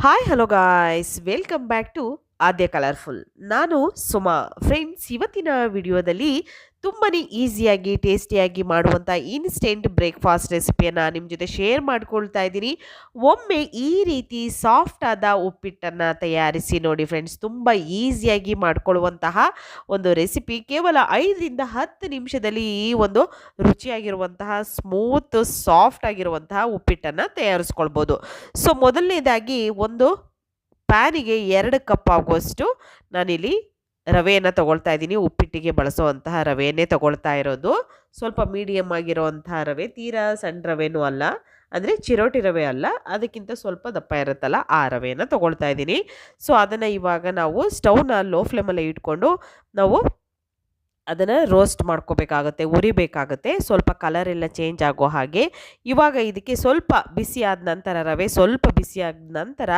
hi hello guys welcome back to Aadya colourful ನಾನು Suma. Friends ಇವತ್ತಿನ ವಿಡಿಯೋದಲ್ಲಿ ತುಂಬಾ ಈಸಿಯಾಗಿ ಟೇಸ್ಟಿಯಾಗಿ ಮಾಡುವಂಥ ಇನ್ಸ್ಟೆಂಟ್ ಬ್ರೇಕ್ಫಾಸ್ಟ್ ರೆಸಿಪಿಯನ್ನು ನಿಮ್ಮ ಜೊತೆ ಶೇರ್ ಮಾಡ್ಕೊಳ್ತಾ ಇದ್ದೀನಿ. ಒಮ್ಮೆ ಈ ರೀತಿ ಸಾಫ್ಟ್ ಆದ ಉಪ್ಪಿಟ್ಟನ್ನು ತಯಾರಿಸಿ ನೋಡಿ ಫ್ರೆಂಡ್ಸ್ ತುಂಬ ಈಸಿಯಾಗಿ ಮಾಡಿಕೊಳ್ಳುವಂತಹ ಒಂದು ರೆಸಿಪಿ ಕೇವಲ ಐದರಿಂದ ಹತ್ತು ನಿಮಿಷದಲ್ಲಿ ಈ ಒಂದು ರುಚಿಯಾಗಿರುವಂತಹ ಸ್ಮೂತ್ ಸಾಫ್ಟ್ ಆಗಿರುವಂತಹ ಉಪ್ಪಿಟ್ಟನ್ನು ತಯಾರಿಸ್ಕೊಳ್ಬೋದು. ಸೊ ಮೊದಲನೇದಾಗಿ ಒಂದು ಪ್ಯಾನಿಗೆ ಎರಡು ಕಪ್ ಆಗುವಷ್ಟು ನಾನಿಲ್ಲಿ ರವೆಯನ್ನು ತಗೊಳ್ತಾ ಇದ್ದೀನಿ. ಉಪ್ಪಿಟ್ಟಿಗೆ ಬಳಸುವಂತಹ ರವೆಯನ್ನೇ ತಗೊಳ್ತಾ ಇರೋದು. ಸ್ವಲ್ಪ ಮೀಡಿಯಮ್ ಆಗಿರುವಂತಹ ರವೆ, ತೀರಾ ಸಣ್ಣ ರವೆನೂ ಅಲ್ಲ, ಅಂದರೆ ಚಿರೋಟಿ ರವೆ ಅಲ್ಲ, ಅದಕ್ಕಿಂತ ಸ್ವಲ್ಪ ದಪ್ಪ ಇರುತ್ತಲ್ಲ ಆ ರವೆಯನ್ನು ತೊಗೊಳ್ತಾ ಇದ್ದೀನಿ. ಸೊ ಅದನ್ನು ಇವಾಗ ನಾವು ಸ್ಟವ್ನ ಲೋ ಫ್ಲೇಮಲ್ಲೇ ಇಟ್ಕೊಂಡು ನಾವು ಅದನ್ನು ರೋಸ್ಟ್ ಮಾಡ್ಕೋಬೇಕಾಗತ್ತೆ, ಉರಿಬೇಕಾಗುತ್ತೆ. ಸ್ವಲ್ಪ ಕಲರ್ ಎಲ್ಲ ಚೇಂಜ್ ಆಗೋ ಹಾಗೆ. ಇವಾಗ ಇದಕ್ಕೆ ಸ್ವಲ್ಪ ಬಿಸಿ ಆದ ನಂತರ, ರವೆ ಸ್ವಲ್ಪ ಬಿಸಿ ಆದ ನಂತರ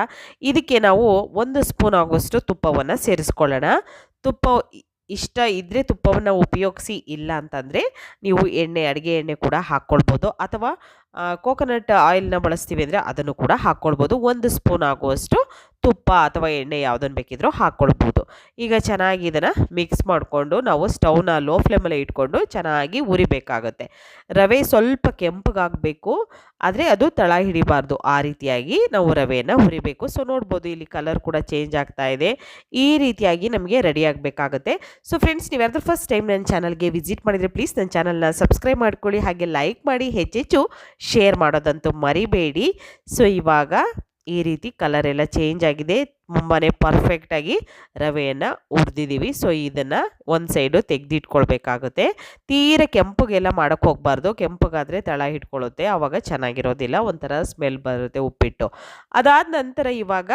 ಇದಕ್ಕೆ ನಾವು ಒಂದು ಸ್ಪೂನ್ ಆಗುವಷ್ಟು ತುಪ್ಪವನ್ನು ಸೇರಿಸ್ಕೊಳ್ಳೋಣ. ತುಪ್ಪ ಇಷ್ಟ ಇದ್ದರೆ ತುಪ್ಪವನ್ನು ಉಪಯೋಗಿಸಿ ಇಲ್ಲ ಅಂತಂದರೆ ನೀವು ಎಣ್ಣೆ, ಅಡುಗೆ ಎಣ್ಣೆ ಕೂಡ ಹಾಕ್ಕೊಳ್ಬೋದು ಅಥವಾ ಕೋಕೋನಟ್ ಆಯಿಲ್ನ ಬಳಸ್ತೀವಿ ಅಂದರೆ ಅದನ್ನು ಕೂಡ ಹಾಕ್ಕೊಳ್ಬೋದು ಒಂದು ಸ್ಪೂನ್ ಆಗುವಷ್ಟು ತುಪ್ಪ ಅಥವಾ ಎಣ್ಣೆ ಯಾವುದನ್ನು ಬೇಕಿದ್ರೂ ಹಾಕ್ಕೊಳ್ಬೋದು ಈಗ ಚೆನ್ನಾಗಿ ಇದನ್ನು ಮಿಕ್ಸ್ ಮಾಡಿಕೊಂಡು ನಾವು ಸ್ಟವ್ನ ಲೋ ಫ್ಲೇಮಲ್ಲಿ ಇಟ್ಕೊಂಡು ಚೆನ್ನಾಗಿ ಉರಿಬೇಕಾಗುತ್ತೆ. ರವೆ ಸ್ವಲ್ಪ ಕೆಂಪಗಾಗಬೇಕು, ಆದರೆ ಅದು ತಳ ಹಿಡಿಬಾರ್ದು. ಆ ರೀತಿಯಾಗಿ ನಾವು ರವೆಯನ್ನು ಹುರಿಬೇಕು ಸೊ ನೋಡ್ಬೋದು ಇಲ್ಲಿ ಕಲರ್ ಕೂಡ ಚೇಂಜ್ ಆಗ್ತಾ ಇದೆ. ಈ ರೀತಿಯಾಗಿ ನಮಗೆ ರೆಡಿ ಆಗಬೇಕಾಗುತ್ತೆ. ಸೊ ಫ್ರೆಂಡ್ಸ್ ನೀವು ಯಾರಾದ್ರೂ ಫಸ್ಟ್ ಟೈಮ್ ನನ್ನ ಚಾನಲ್ಗೆ ವಿಸಿಟ್ ಮಾಡಿದರೆ ಪ್ಲೀಸ್ ನನ್ನ ಚಾನಲ್ನ ಸಬ್ಸ್ಕ್ರೈಬ್ ಮಾಡ್ಕೊಳ್ಳಿ. ಹಾಗೆ ಲೈಕ್ ಮಾಡಿ, ಹೆಚ್ಚೆಚ್ಚು ಶೇರ್ ಮಾಡೋದಂತೂ ಮರಿಬೇಡಿ. ಸೊ ಇವಾಗ ಈ ರೀತಿ ಕಲರ್ ಎಲ್ಲ ಚೇಂಜ್ ಆಗಿದೆ. ತುಂಬಾ ಪರ್ಫೆಕ್ಟಾಗಿ ರವೆಯನ್ನು ಉರಿದಿದ್ದೀವಿ ಸೊ ಇದನ್ನು ಒಂದು ಸೈಡು ತೆಗೆದಿಟ್ಕೊಳ್ಬೇಕಾಗುತ್ತೆ. ತೀರ ಕೆಂಪಗೆಲ್ಲ ಮಾಡೋಕ್ಕೆ ಹೋಗಬಾರ್ದು. ಕೆಂಪಗಾದರೆ ತಳ ಹಿಡ್ಕೊಳ್ಳುತ್ತೆ ಆವಾಗ ಚೆನ್ನಾಗಿರೋದಿಲ್ಲ. ಒಂಥರ ಸ್ಮೆಲ್ ಬರುತ್ತೆ ಉಪ್ಪಿಟ್ಟು. ಅದಾದ ನಂತರ ಇವಾಗ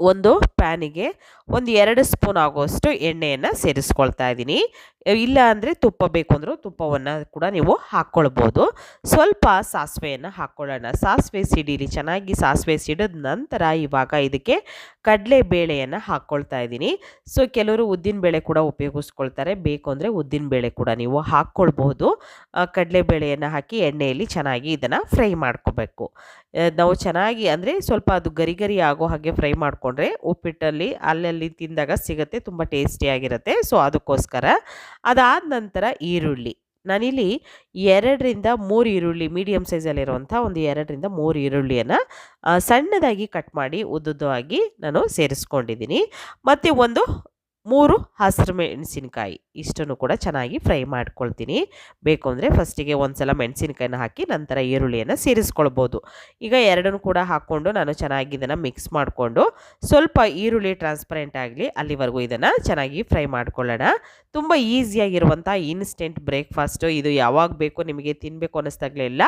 ಒಂದು ಪ್ಯಾನಿಗೆ ಒಂದು ಎರಡು ಸ್ಪೂನ್ ಆಗುವಷ್ಟು ಎಣ್ಣೆಯನ್ನು ಸೇರಿಸ್ಕೊಳ್ತಾ ಇದ್ದೀನಿ. ಇಲ್ಲ ಅಂದರೆ ತುಪ್ಪ ಬೇಕು ಅಂದರೂ ತುಪ್ಪವನ್ನು ಕೂಡ ನೀವು ಹಾಕ್ಕೊಳ್ಬೋದು. ಸ್ವಲ್ಪ ಸಾಸಿವೆಯನ್ನು ಹಾಕ್ಕೊಳ್ಳೋಣ. ಸಾಸಿವೆ ಸಿಡೀಲಿ ಚೆನ್ನಾಗಿ ಸಾಸಿವೆ ಸಿಡಿದ ನಂತರ ಇವಾಗ ಇದಕ್ಕೆ ಕಡಲೆ ಬೇಳೆಯನ್ನು ಹಾಕ್ಕೊಳ್ತಾ ಇದ್ದೀನಿ. ಸೊ, ಕೆಲವರು ಉದ್ದಿನ ಬೇಳೆ ಕೂಡ ಉಪಯೋಗಿಸ್ಕೊಳ್ತಾರೆ. ಬೇಕು ಅಂದರೆ ಉದ್ದಿನ ಬೇಳೆ ಕೂಡ ನೀವು ಹಾಕ್ಕೊಳ್ಬೋದು. ಕಡಲೆ ಬೇಳೆಯನ್ನು ಹಾಕಿ ಎಣ್ಣೆಯಲ್ಲಿ ಚೆನ್ನಾಗಿ ಇದನ್ನು ಫ್ರೈ ಮಾಡ್ಕೋಬೇಕು. ನಾವು ಚೆನ್ನಾಗಿ ಅಂದರೆ ಸ್ವಲ್ಪ ಅದು ಗರಿ ಗರಿ ಆಗೋ ಹಾಗೆ ಫ್ರೈ ಮಾಡಿಕೊಂಡ್ರೆ ಉಪ್ಪಿಟ್ಟಲ್ಲಿ ಅಲ್ಲಲ್ಲಿ ತಿಂದಾಗ ಸಿಗುತ್ತೆ, ತುಂಬ ಟೇಸ್ಟಿಯಾಗಿರುತ್ತೆ ಸೊ ಅದಕ್ಕೋಸ್ಕರ ಅದಾದ ನಂತರ ಈರುಳ್ಳಿ. ನಾನಿಲ್ಲಿ ಎರಡರಿಂದ ಮೂರು ಈರುಳ್ಳಿ ಮೀಡಿಯಮ್ ಸೈಜಲ್ಲಿರುವಂಥ ಒಂದು ಎರಡರಿಂದ ಮೂರು ಈರುಳ್ಳಿಯನ್ನು ಸಣ್ಣದಾಗಿ ಕಟ್ ಮಾಡಿ, ಉದ್ದುದ್ದವಾಗಿ ನಾನು ಸೇರಿಸ್ಕೊಂಡಿದ್ದೀನಿ. ಮತ್ತು ಒಂದು ಮೂರು ಹಸಿರು ಮೆಣಸಿನಕಾಯಿ. ಇಷ್ಟನ್ನು ಕೂಡ ಚೆನ್ನಾಗಿ ಫ್ರೈ ಮಾಡ್ಕೊಳ್ತೀನಿ. ಬೇಕು ಅಂದರೆ ಫಸ್ಟಿಗೆ ಒಂದು ಸಲ ಮೆಣಸಿನ್ಕಾಯಿನ ಹಾಕಿ ನಂತರ ಈರುಳ್ಳಿಯನ್ನು ಸೇರಿಸ್ಕೊಳ್ಬೋದು. ಈಗ ಎರಡನ್ನೂ ಕೂಡ ಹಾಕ್ಕೊಂಡು ನಾನು ಚೆನ್ನಾಗಿ ಇದನ್ನು ಮಿಕ್ಸ್ ಮಾಡಿಕೊಂಡು ಸ್ವಲ್ಪ ಈರುಳ್ಳಿ ಟ್ರಾನ್ಸ್ಪರೆಂಟ್ ಆಗಲಿ ಅಲ್ಲಿವರೆಗೂ ಇದನ್ನು ಚೆನ್ನಾಗಿ ಫ್ರೈ ಮಾಡ್ಕೊಳ್ಳೋಣ. ತುಂಬ ಈಸಿಯಾಗಿರುವಂಥ ಇನ್ಸ್ಟೆಂಟ್ ಬ್ರೇಕ್ಫಾಸ್ಟು ಇದು ಯಾವಾಗ ಬೇಕು, ನಿಮಗೆ ತಿನ್ನಬೇಕು ಅನ್ನಿಸ್ದಾಗಲೆಲ್ಲ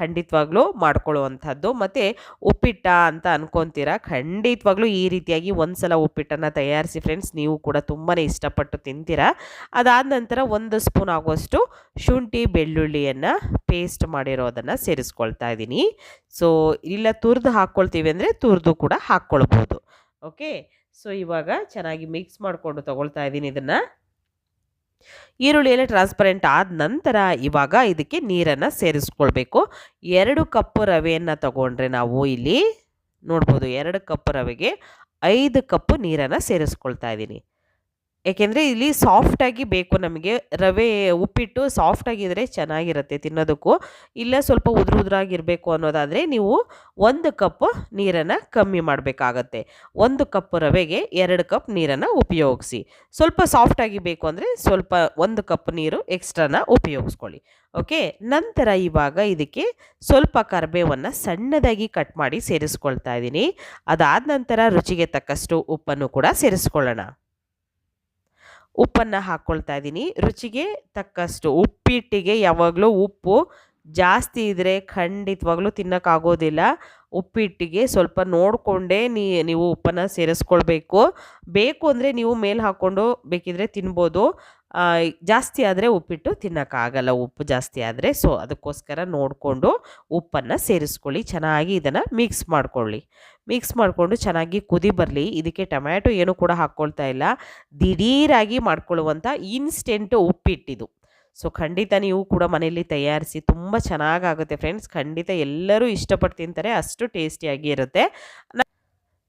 ಖಂಡಿತವಾಗ್ಲೂ ಮಾಡ್ಕೊಳ್ಳುವಂಥದ್ದು. ಮತ್ತು ಉಪ್ಪಿಟ್ಟ ಅಂತ ಅನ್ಕೊತೀರಾ? ಖಂಡಿತವಾಗ್ಲೂ ಈ ರೀತಿಯಾಗಿ ಒಂದು ಸಲ ಉಪ್ಪಿಟ್ಟನ್ನು ತಯಾರಿಸಿ ಫ್ರೆಂಡ್ಸ್, ನೀವು ಕೂಡ ತುಂಬಾ ಇಷ್ಟಪಟ್ಟು ತಿಂತೀರಾ? ಅದಾದ ನಂತರ ಒಂದು ಸ್ಪೂನ್ ಆಗುವಷ್ಟು ಶುಂಠಿ, ಬೆಳ್ಳುಳ್ಳಿಯನ್ನು ಪೇಸ್ಟ್ ಮಾಡಿರೋದನ್ನು ಸೇರಿಸ್ಕೊಳ್ತಾ ಇದ್ದೀನಿ. ಸೊ, ಇಲ್ಲ ತುರಿದು ಹಾಕ್ಕೊಳ್ತೀವಿ ಅಂದರೆ ತುರಿದು ಕೂಡ ಹಾಕ್ಕೊಳ್ಬೋದು. ಓಕೆ? ಸೊ, ಇವಾಗ ಚೆನ್ನಾಗಿ ಮಿಕ್ಸ್ ಮಾಡಿಕೊಂಡು ತೊಗೊಳ್ತಾ ಇದ್ದೀನಿ ಇದನ್ನು. ಈರುಳ್ಳಿ ಎಲ್ಲ ಟ್ರಾನ್ಸ್ಪರೆಂಟ್ ಆದ ನಂತರ ಇವಾಗ ಇದಕ್ಕೆ ನೀರನ್ನು ಸೇರಿಸ್ಕೊಳ್ಬೇಕು. ಎರಡು ಕಪ್ ರವೆಯನ್ನು ತಗೊಂಡ್ರೆ ನಾವು ಇಲ್ಲಿ ನೋಡ್ಬೋದು ಎರಡು ಕಪ್ ರವೆಗೆ ಐದು ಕಪ್ ನೀರನ್ನು ಸೇರಿಸ್ಕೊಳ್ತಾ ಇದ್ದೀನಿ. ಏಕೆಂದರೆ ಇಲ್ಲಿ ಸಾಫ್ಟಾಗಿ ಬೇಕು ನಮಗೆ. ರವೆ ಉಪ್ಪಿಟ್ಟು ಸಾಫ್ಟಾಗಿದ್ದರೆ ಚೆನ್ನಾಗಿರುತ್ತೆ ತಿನ್ನೋದಕ್ಕೂ. ಇಲ್ಲ ಸ್ವಲ್ಪ ಉದುರು ಉದುರಾಗಿರಬೇಕು ಅನ್ನೋದಾದರೆ ನೀವು ಒಂದು ಕಪ್ ನೀರನ್ನು ಕಮ್ಮಿ ಮಾಡಬೇಕಾಗತ್ತೆ. ಒಂದು ಕಪ್ ರವೆಗೆ ಎರಡು ಕಪ್ ನೀರನ್ನು ಉಪಯೋಗಿಸಿ. ಸ್ವಲ್ಪ ಸಾಫ್ಟಾಗಿ ಬೇಕು ಅಂದರೆ ಸ್ವಲ್ಪ ಒಂದು ಕಪ್ ನೀರು ಎಕ್ಸ್ಟ್ರಾನ ಉಪಯೋಗಿಸ್ಕೊಳ್ಳಿ. ಓಕೆ? ನಂತರ ಇವಾಗ ಇದಕ್ಕೆ ಸ್ವಲ್ಪ ಕರಿಬೇವನ್ನು ಸಣ್ಣದಾಗಿ ಕಟ್ ಮಾಡಿ ಸೇರಿಸ್ಕೊಳ್ತಾ ಇದ್ದೀನಿ. ಅದಾದ ನಂತರ ರುಚಿಗೆ ತಕ್ಕಷ್ಟು ಉಪ್ಪನ್ನು ಕೂಡ ಸೇರಿಸ್ಕೊಳ್ಳೋಣ. ಉಪ್ಪನ್ನು ಹಾಕ್ಕೊಳ್ತಾ ಇದ್ದೀನಿ. ರುಚಿಗೆ ತಕ್ಕಷ್ಟು ಉಪ್ಪಿಟ್ಟಿಗೆ ಯಾವಾಗಲೂ ಉಪ್ಪು ಜಾಸ್ತಿ ಇದ್ದರೆ ಖಂಡಿತವಾಗ್ಲೂ ತಿನ್ನೋಕ್ಕಾಗೋದಿಲ್ಲ. ಉಪ್ಪಿಟ್ಟಿಗೆ ಸ್ವಲ್ಪ ನೋಡಿಕೊಂಡೇ ನೀ, ನೀವು ಉಪ್ಪನ್ನು ಸೇರಿಸ್ಕೊಳ್ಬೇಕು. ಬೇಕು ಅಂದರೆ ನೀವು ಮೇಲೆ ಹಾಕ್ಕೊಂಡು ಬೇಕಿದ್ರೆ ತಿನ್ಬೋದು. ಜಾಸ್ತಿ ಆದರೆ ಉಪ್ಪಿಟ್ಟು ತಿನ್ನೋಕ್ಕಾಗಲ್ಲ. ಉಪ್ಪು ಜಾಸ್ತಿ ಆದರೆ ಸೊ ಅದಕ್ಕೋಸ್ಕರ ನೋಡಿಕೊಂಡು ಉಪ್ಪನ್ನು ಸೇರಿಸ್ಕೊಳ್ಳಿ. ಚೆನ್ನಾಗಿ ಇದನ್ನು ಮಿಕ್ಸ್ ಮಾಡ್ಕೊಳ್ಳಿ. ಮಿಕ್ಸ್ ಮಾಡಿಕೊಂಡು ಚೆನ್ನಾಗಿ ಕುದಿ ಬರಲಿ. ಇದಕ್ಕೆ ಟೊಮ್ಯಾಟೊ ಏನು ಕೂಡ ಹಾಕ್ಕೊಳ್ತಾ ಇಲ್ಲ. ದಿಢೀರಾಗಿ ಮಾಡ್ಕೊಳ್ಳುವಂಥ ಇನ್ಸ್ಟೆಂಟ್ ಉಪ್ಪಿಟ್ಟಿದು. ಸೊ ಖಂಡಿತ ನೀವು ಕೂಡ ಮನೆಯಲ್ಲಿ ತಯಾರಿಸಿ ತುಂಬ ಚೆನ್ನಾಗಾಗುತ್ತೆ ಫ್ರೆಂಡ್ಸ್ ಖಂಡಿತ ಎಲ್ಲರೂ ಇಷ್ಟಪಟ್ಟು ತಿಂತಾರೆ. ಅಷ್ಟು ಟೇಸ್ಟಿಯಾಗಿ ಇರುತ್ತೆ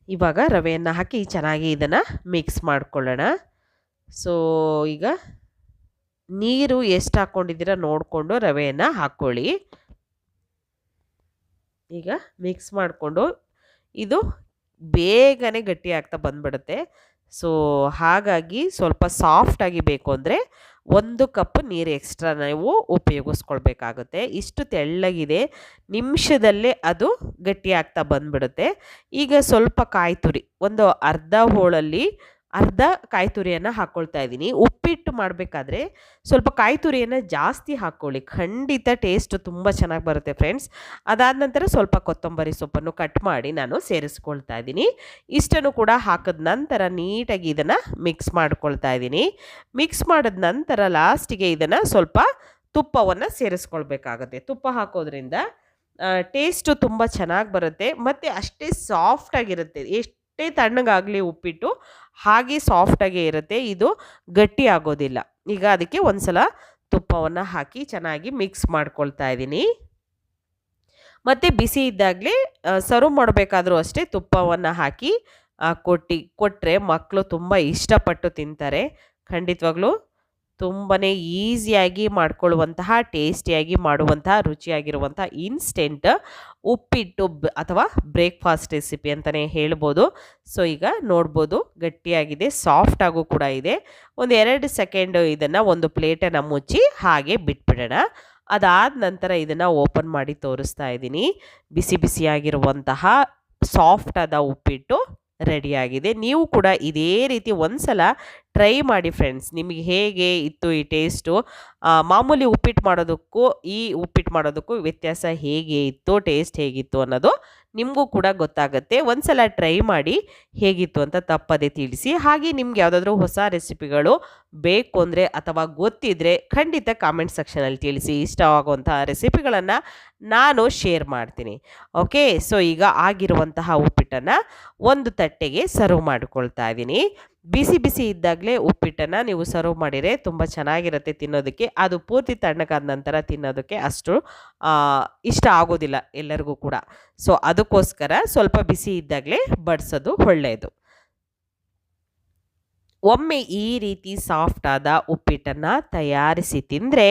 ಇವಾಗ ರವೆಯನ್ನು ಹಾಕಿ ಚೆನ್ನಾಗಿ ಇದನ್ನು ಮಿಕ್ಸ್ ಮಾಡ್ಕೊಳ್ಳೋಣ. ಸೊ ಈಗ ನೀರು ಎಷ್ಟು ಹಾಕ್ಕೊಂಡಿದ್ದೀರಾ ನೋಡಿಕೊಂಡು ರವೆಯನ್ನು ಹಾಕ್ಕೊಳ್ಳಿ ಈಗ ಮಿಕ್ಸ್ ಮಾಡಿಕೊಂಡು ಇದು ಬೇಗನೆ ಗಟ್ಟಿ ಆಗ್ತಾ ಬಂದ್ಬಿಡುತ್ತೆ. ಸೊ, ಹಾಗಾಗಿ ಸ್ವಲ್ಪ ಸಾಫ್ಟಾಗಿ ಬೇಕು ಅಂದರೆ ಒಂದು ಕಪ್ ನೀರು ಎಕ್ಸ್ಟ್ರಾ ನಾವು ಉಪಯೋಗಿಸ್ಕೊಳ್ಬೇಕಾಗುತ್ತೆ. ಇಷ್ಟು ತೆಳ್ಳಗಿದೆ, ನಿಮಿಷದಲ್ಲೇ ಅದು ಗಟ್ಟಿಯಾಗ್ತಾ ಬಂದ್ಬಿಡುತ್ತೆ. ಈಗ ಸ್ವಲ್ಪ ಕಾಯಿ ತುರಿ, ಒಂದು ಅರ್ಧ ಹೋಳಲ್ಲಿ ಅರ್ಧ ಕಾಯಿ ತುರಿಯನ್ನು ಹಾಕ್ಕೊಳ್ತಾ ಇದ್ದೀನಿ. ಉಪ್ಪಿಟ್ಟು ಮಾಡಬೇಕಾದ್ರೆ ಸ್ವಲ್ಪ ಕಾಯಿ ತುರಿಯನ್ನು ಜಾಸ್ತಿ ಹಾಕ್ಕೊಳ್ಳಿ. ಖಂಡಿತ ಟೇಸ್ಟ್ ತುಂಬ ಚೆನ್ನಾಗಿ ಬರುತ್ತೆ ಫ್ರೆಂಡ್ಸ್ ಅದಾದ ನಂತರ ಸ್ವಲ್ಪ ಕೊತ್ತಂಬರಿ ಸೊಪ್ಪನ್ನು ಕಟ್ ಮಾಡಿ ನಾನು ಸೇರಿಸ್ಕೊಳ್ತಾ ಇದ್ದೀನಿ. ಇಷ್ಟನ್ನು ಕೂಡ ಹಾಕಿದ ನಂತರ ನೀಟಾಗಿ ಇದನ್ನು ಮಿಕ್ಸ್ ಮಾಡ್ಕೊಳ್ತಾ ಇದ್ದೀನಿ. ಮಿಕ್ಸ್ ಮಾಡಿದ ನಂತರ ಲಾಸ್ಟಿಗೆ ಇದನ್ನು ಸ್ವಲ್ಪ ತುಪ್ಪವನ್ನು ಸೇರಿಸ್ಕೊಳ್ಬೇಕಾಗತ್ತೆ. ತುಪ್ಪ ಹಾಕೋದ್ರಿಂದ ಟೇಸ್ಟು ತುಂಬ ಚೆನ್ನಾಗಿ ಬರುತ್ತೆ. ಮತ್ತು ಅಷ್ಟೇ ಸಾಫ್ಟಾಗಿರುತ್ತೆ ಎಷ್ಟು ಎಷ್ಟೇ ತಣ್ಣಗಾಗಲಿ ಉಪ್ಪಿಟ್ಟು ಹಾಗೆ ಸಾಫ್ಟಾಗೇ ಇರುತ್ತೆ, ಇದು ಗಟ್ಟಿ ಆಗೋದಿಲ್ಲ. ಈಗ ಅದಕ್ಕೆ ಒಂದು ಸಲ ತುಪ್ಪವನ್ನು ಹಾಕಿ ಚೆನ್ನಾಗಿ ಮಿಕ್ಸ್ ಮಾಡ್ಕೊಳ್ತಾ ಇದ್ದೀನಿ. ಮತ್ತು ಬಿಸಿ ಇದ್ದಾಗಲೇ ಸರ್ವ್ ಮಾಡಬೇಕಾದ್ರೂ ಅಷ್ಟೇ ತುಪ್ಪವನ್ನು ಹಾಕಿ ಕೊಟ್ಟು ಕೊಟ್ಟರೆ ಮಕ್ಕಳು ತುಂಬ ಇಷ್ಟಪಟ್ಟು ತಿಂತಾರೆ. ಖಂಡಿತವಾಗ್ಲೂ ತುಂಬಾ ಈಸಿಯಾಗಿ ಮಾಡ್ಕೊಳ್ಳುವಂತಹ, ಟೇಸ್ಟಿಯಾಗಿ ಮಾಡುವಂತಹ, ರುಚಿಯಾಗಿರುವಂಥ ಇನ್ಸ್ಟೆಂಟ್ ಉಪ್ಪಿಟ್ಟು ಅಥವಾ ಬ್ರೇಕ್ಫಾಸ್ಟ್ ರೆಸಿಪಿ ಅಂತಲೇ ಹೇಳ್ಬೋದು. ಸೊ, ಈಗ ನೋಡ್ಬೋದು, ಗಟ್ಟಿಯಾಗಿದೆ, ಸಾಫ್ಟಾಗೂ ಕೂಡ ಇದೆ. ಒಂದು ಎರಡು ಸೆಕೆಂಡು ಇದನ್ನು ಒಂದು ಪ್ಲೇಟನ್ನು ಮುಚ್ಚಿ ಹಾಗೆ ಬಿಟ್ಬಿಡೋಣ. ಅದಾದ ನಂತರ ಇದನ್ನು ಓಪನ್ ಮಾಡಿ ತೋರಿಸ್ತಾ ಇದ್ದೀನಿ. ಬಿಸಿ ಬಿಸಿಯಾಗಿರುವಂತಹ ಸಾಫ್ಟಾದ ಉಪ್ಪಿಟ್ಟು ರೆಡಿಯಾಗಿದೆ ನೀವು ಕೂಡ ಇದೇ ರೀತಿ ಒಂದು ಸಲ ಟ್ರೈ ಮಾಡಿ ಫ್ರೆಂಡ್ಸ್ ನಿಮಗೆ ಹೇಗೆ ಇತ್ತು ಈ ಟೇಸ್ಟು ಮಾಮೂಲಿ ಉಪ್ಪಿಟ್ಟು ಮಾಡೋದಕ್ಕೂ ಈ ಉಪ್ಪಿಟ್ಟು ಮಾಡೋದಕ್ಕೂ ವ್ಯತ್ಯಾಸ ಹೇಗೆ ಇತ್ತು ಟೇಸ್ಟ್ ಹೇಗಿತ್ತು ಅನ್ನೋದು ನಿಮಗೂ ಕೂಡ ಗೊತ್ತಾಗುತ್ತೆ. ಒಂದು ಸಲ ಟ್ರೈ ಮಾಡಿ ಹೇಗಿತ್ತು ಅಂತ ತಪ್ಪದೆ ತಿಳಿಸಿ. ಹಾಗೆ ನಿಮ್ಗೆ ಯಾವುದಾದ್ರೂ ಹೊಸ ರೆಸಿಪಿಗಳು ಬೇಕು ಅಂದರೆ ಅಥವಾ ಗೊತ್ತಿದ್ದರೆ ಖಂಡಿತ ಕಾಮೆಂಟ್ ಸೆಕ್ಷನಲ್ಲಿ ತಿಳಿಸಿ. ಇಷ್ಟವಾಗುವಂಥ ರೆಸಿಪಿಗಳನ್ನು ನಾನು ಶೇರ್ ಮಾಡ್ತೀನಿ. ಓಕೆ ಸೊ ಈಗ ಆಗಿರುವಂತಹ ಉಪ್ಪಿಟ್ಟನ್ನು ಒಂದು ತಟ್ಟೆಗೆ ಸರ್ವ್ ಮಾಡ್ಕೊಳ್ತಾ ಇದ್ದೀನಿ ಬಿಸಿ ಬಿಸಿ ಇದ್ದಾಗಲೇ ಉಪ್ಪಿಟ್ಟನ್ನು ನೀವು ಸರ್ವ್ ಮಾಡಿದರೆ ತುಂಬ ಚೆನ್ನಾಗಿರುತ್ತೆ ತಿನ್ನೋದಕ್ಕೆ. ಅದು ಪೂರ್ತಿ ತಣ್ಣಗಾದ ನಂತರ ತಿನ್ನೋದಕ್ಕೆ ಅಷ್ಟು ಇಷ್ಟ ಆಗೋದಿಲ್ಲ ಎಲ್ಲರಿಗೂ ಕೂಡ. ಸೊ ಅದಕ್ಕೋಸ್ಕರ ಸ್ವಲ್ಪ ಬಿಸಿ ಇದ್ದಾಗಲೇ ಬಡಿಸೋದು ಒಳ್ಳೆಯದು. ಒಮ್ಮೆ ಈ ರೀತಿ ಸಾಫ್ಟ್ ಆದ ಉಪ್ಪಿಟ್ಟನ್ನು ತಯಾರಿಸಿ ತಿಂದರೆ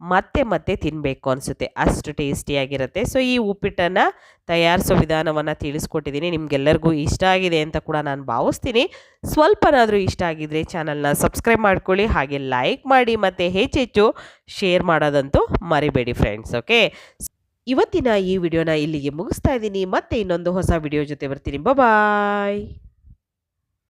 ಮತ್ತೆ ಮತ್ತೆ ತಿನ್ನಬೇಕು ಅನಿಸುತ್ತೆ. ಅಷ್ಟು ಟೇಸ್ಟಿಯಾಗಿರುತ್ತೆ ಸೊ ಈ ಉಪ್ಪಿಟ್ಟನ್ನು ತಯಾರಿಸೋ ವಿಧಾನವನ್ನು ತಿಳಿಸ್ಕೊಟ್ಟಿದ್ದೀನಿ. ನಿಮಗೆಲ್ಲರಿಗೂ ಇಷ್ಟ ಆಗಿದೆ ಅಂತ ಕೂಡ ನಾನು ಭಾವಿಸ್ತೀನಿ. ಸ್ವಲ್ಪನಾದರೂ ಇಷ್ಟ ಆಗಿದ್ರೆ ಚಾನಲ್ನ ಸಬ್ಸ್ಕ್ರೈಬ್ ಮಾಡ್ಕೊಳ್ಳಿ. ಹಾಗೆ ಲೈಕ್ ಮಾಡಿ ಮತ್ತು ಹೆಚ್ಚೆಚ್ಚು ಶೇರ್ ಮಾಡೋದಂತೂ ಮರಿಬೇಡಿ ಫ್ರೆಂಡ್ಸ್ ಓಕೆ ಇವತ್ತಿನ ಈ ವಿಡಿಯೋನ ಇಲ್ಲಿಗೆ ಮುಗಿಸ್ತಾ ಇದ್ದೀನಿ. ಮತ್ತೆ ಇನ್ನೊಂದು ಹೊಸ ವಿಡಿಯೋ ಜೊತೆ ಬರ್ತೀನಿ. ಬಾಯ್